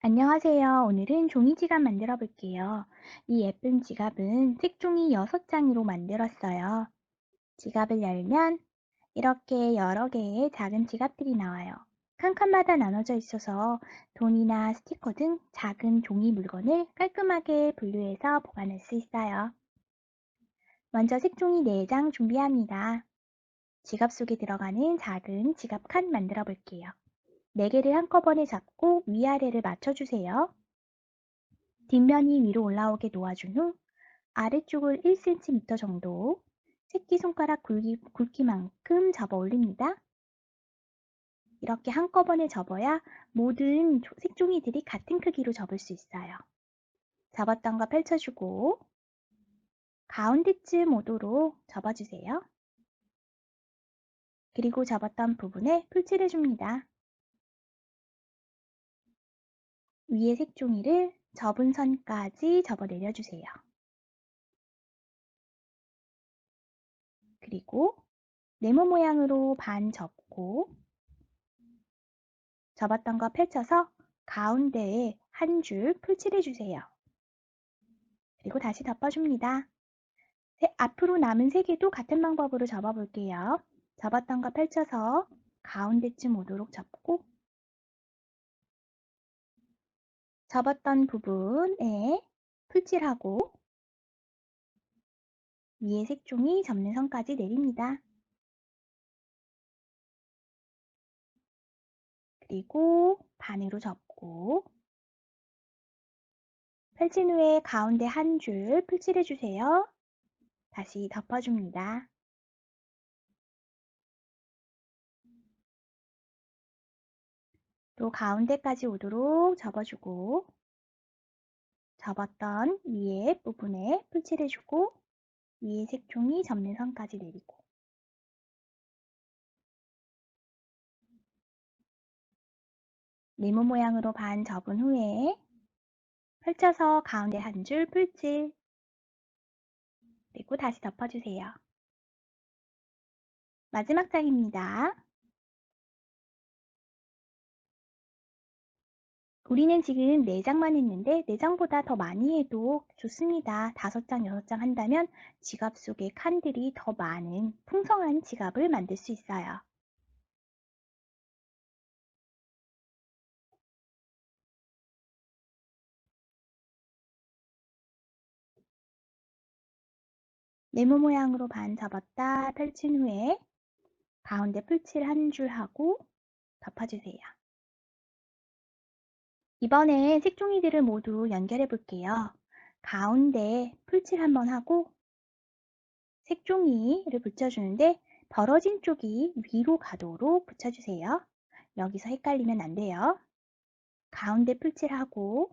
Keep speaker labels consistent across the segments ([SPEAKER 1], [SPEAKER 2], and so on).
[SPEAKER 1] 안녕하세요. 오늘은 종이 지갑 만들어 볼게요. 이 예쁜 지갑은 색종이 6장으로 만들었어요. 지갑을 열면 이렇게 여러 개의 작은 지갑들이 나와요. 칸칸마다 나눠져 있어서 돈이나 스티커 등 작은 종이 물건을 깔끔하게 분류해서 보관할 수 있어요. 먼저 색종이 4장 준비합니다. 지갑 속에 들어가는 작은 지갑 칸 만들어 볼게요. 4개를 한꺼번에 잡고 위아래를 맞춰주세요. 뒷면이 위로 올라오게 놓아준 후 아래쪽을 1cm 정도 새끼손가락 굵기, 굵기만큼 접어 올립니다. 이렇게 한꺼번에 접어야 모든 색종이들이 같은 크기로 접을 수 있어요. 접었던 거 펼쳐주고 가운데쯤 오도록 접어주세요. 그리고 접었던 부분에 풀칠해줍니다. 위에 색종이를 접은 선까지 접어 내려주세요. 그리고 네모 모양으로 반 접고 접었던 거 펼쳐서 가운데에 한 줄 풀칠해 주세요. 그리고 다시 덮어줍니다. 앞으로 남은 세 개도 같은 방법으로 접어 볼게요. 접었던 거 펼쳐서 가운데쯤 오도록 접고 접었던 부분에 풀칠하고 위에 색종이 접는 선까지 내립니다. 그리고 반으로 접고 펼친 후에 가운데 한 줄 풀칠해 주세요. 다시 덮어줍니다. 또 가운데까지 오도록 접어주고 접었던 위에 부분에 풀칠해 주고 위에 색종이 접는 선까지 내리고 네모 모양으로 반 접은 후에 펼쳐서 가운데 한 줄 풀칠 그리고 다시 덮어주세요. 마지막 장입니다. 우리는 지금 4장만 했는데 4장보다 더 많이 해도 좋습니다. 5장, 6장 한다면 지갑 속에 칸들이 더 많은 풍성한 지갑을 만들 수 있어요. 네모 모양으로 반 접었다 펼친 후에 가운데 풀칠 한 줄 하고 덮어주세요. 이번엔 색종이들을 모두 연결해 볼게요. 가운데 풀칠 한번 하고 색종이를 붙여주는데 벌어진 쪽이 위로 가도록 붙여주세요. 여기서 헷갈리면 안 돼요. 가운데 풀칠하고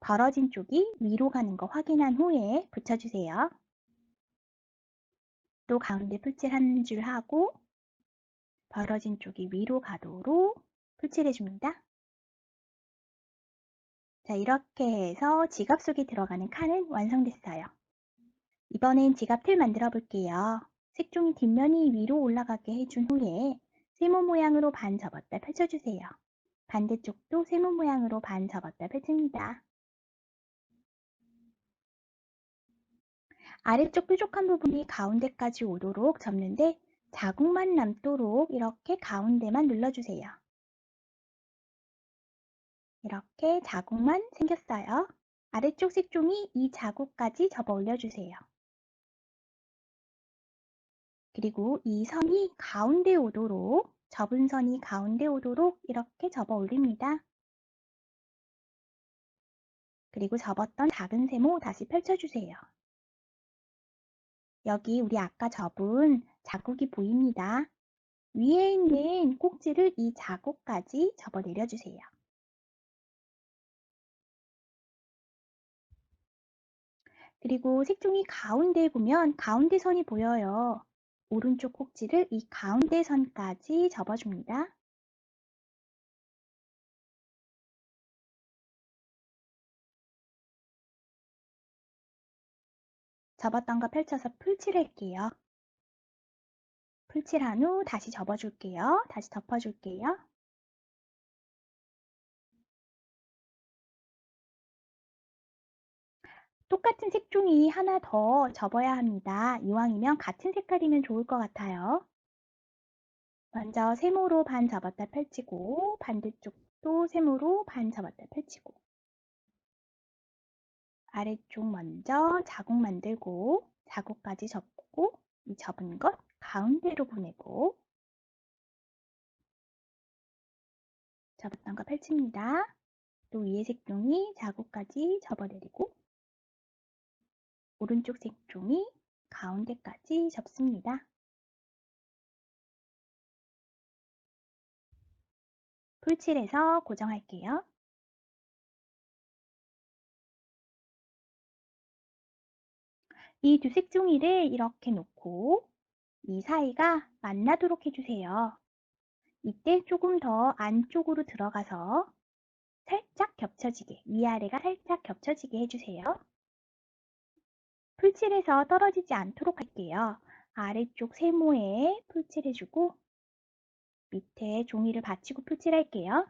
[SPEAKER 1] 벌어진 쪽이 위로 가는 거 확인한 후에 붙여주세요. 또 가운데 풀칠 한 줄 하고 벌어진 쪽이 위로 가도록 풀칠해 줍니다. 자, 이렇게 해서 지갑 속에 들어가는 칸은 완성됐어요. 이번엔 지갑 틀 만들어 볼게요. 색종이 뒷면이 위로 올라가게 해준 후에 세모 모양으로 반 접었다 펼쳐주세요. 반대쪽도 세모 모양으로 반 접었다 펼칩니다. 아래쪽 뾰족한 부분이 가운데까지 오도록 접는데 자국만 남도록 이렇게 가운데만 눌러주세요. 이렇게 자국만 생겼어요. 아래쪽 색종이 이 자국까지 접어 올려주세요. 그리고 이 선이 가운데 오도록 접은 선이 가운데 오도록 이렇게 접어 올립니다. 그리고 접었던 작은 세모 다시 펼쳐주세요. 여기 우리 아까 접은 자국이 보입니다. 위에 있는 꼭지를 이 자국까지 접어 내려주세요. 그리고 색종이 가운데에 보면 가운데 선이 보여요. 오른쪽 꼭지를 이 가운데 선까지 접어줍니다. 접었던 거 펼쳐서 풀칠할게요. 풀칠한 후 다시 접어줄게요. 다시 덮어줄게요. 똑같은 색종이 하나 더 접어야 합니다. 이왕이면 같은 색깔이면 좋을 것 같아요. 먼저 세모로 반 접었다 펼치고 반대쪽도 세모로 반 접었다 펼치고 아래쪽 먼저 자국 만들고 자국까지 접고 이 접은 것 가운데로 보내고 접었던 거 펼칩니다. 또 위에 색종이 자국까지 접어내리고 오른쪽 색종이 가운데까지 접습니다. 풀칠해서 고정할게요. 이 두 색종이를 이렇게 놓고 이 사이가 만나도록 해주세요. 이때 조금 더 안쪽으로 들어가서 살짝 겹쳐지게, 위아래가 살짝 겹쳐지게 해주세요. 풀칠해서 떨어지지 않도록 할게요. 아래쪽 세모에 풀칠해주고 밑에 종이를 받치고 풀칠할게요.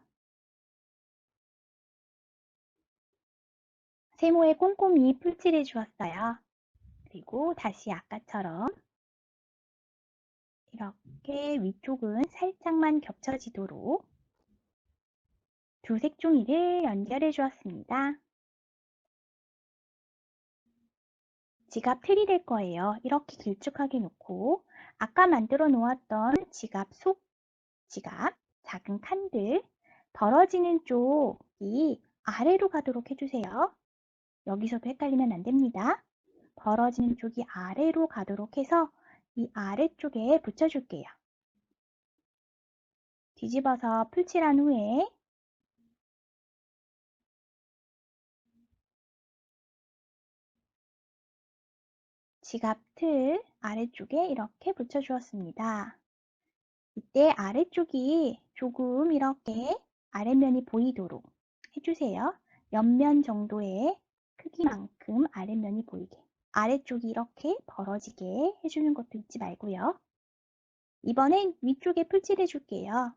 [SPEAKER 1] 세모에 꼼꼼히 풀칠해 주었어요. 그리고 다시 아까처럼 이렇게 위쪽은 살짝만 겹쳐지도록 두 색종이를 연결해 주었습니다. 지갑 틀이 될 거예요. 이렇게 길쭉하게 놓고 아까 만들어 놓았던 지갑 속 지갑 작은 칸들 벌어지는 쪽이 아래로 가도록 해주세요. 여기서도 헷갈리면 안 됩니다. 벌어지는 쪽이 아래로 가도록 해서 이 아래쪽에 붙여줄게요. 뒤집어서 풀칠한 후에 지갑 틀 아래쪽에 이렇게 붙여주었습니다. 이때 아래쪽이 조금 이렇게 아랫면이 보이도록 해주세요. 옆면 정도의 크기만큼 아랫면이 보이게 아래쪽이 이렇게 벌어지게 해주는 것도 잊지 말고요. 이번엔 위쪽에 풀칠해 줄게요.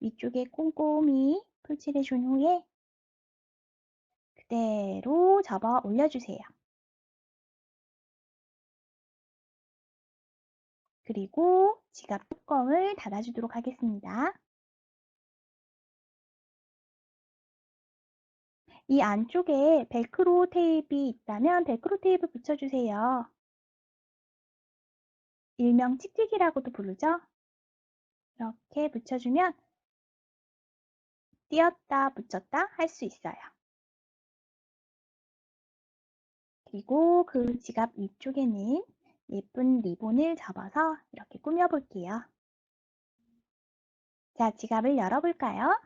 [SPEAKER 1] 위쪽에 꼼꼼히 풀칠해 준 후에 그대로 접어 올려주세요. 그리고 지갑 뚜껑을 닫아주도록 하겠습니다. 이 안쪽에 벨크로 테이프가 있다면 벨크로 테이프 붙여주세요. 일명 찍찍이라고도 부르죠. 이렇게 붙여주면 띄었다 붙였다 할 수 있어요. 그리고 그 지갑 위쪽에는 예쁜 리본을 접어서 이렇게 꾸며볼게요. 자, 지갑을 열어볼까요?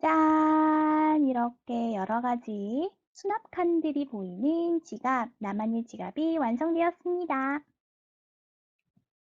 [SPEAKER 1] 짠! 이렇게 여러 가지 수납 칸들이 보이는 지갑, 나만의 지갑이 완성되었습니다.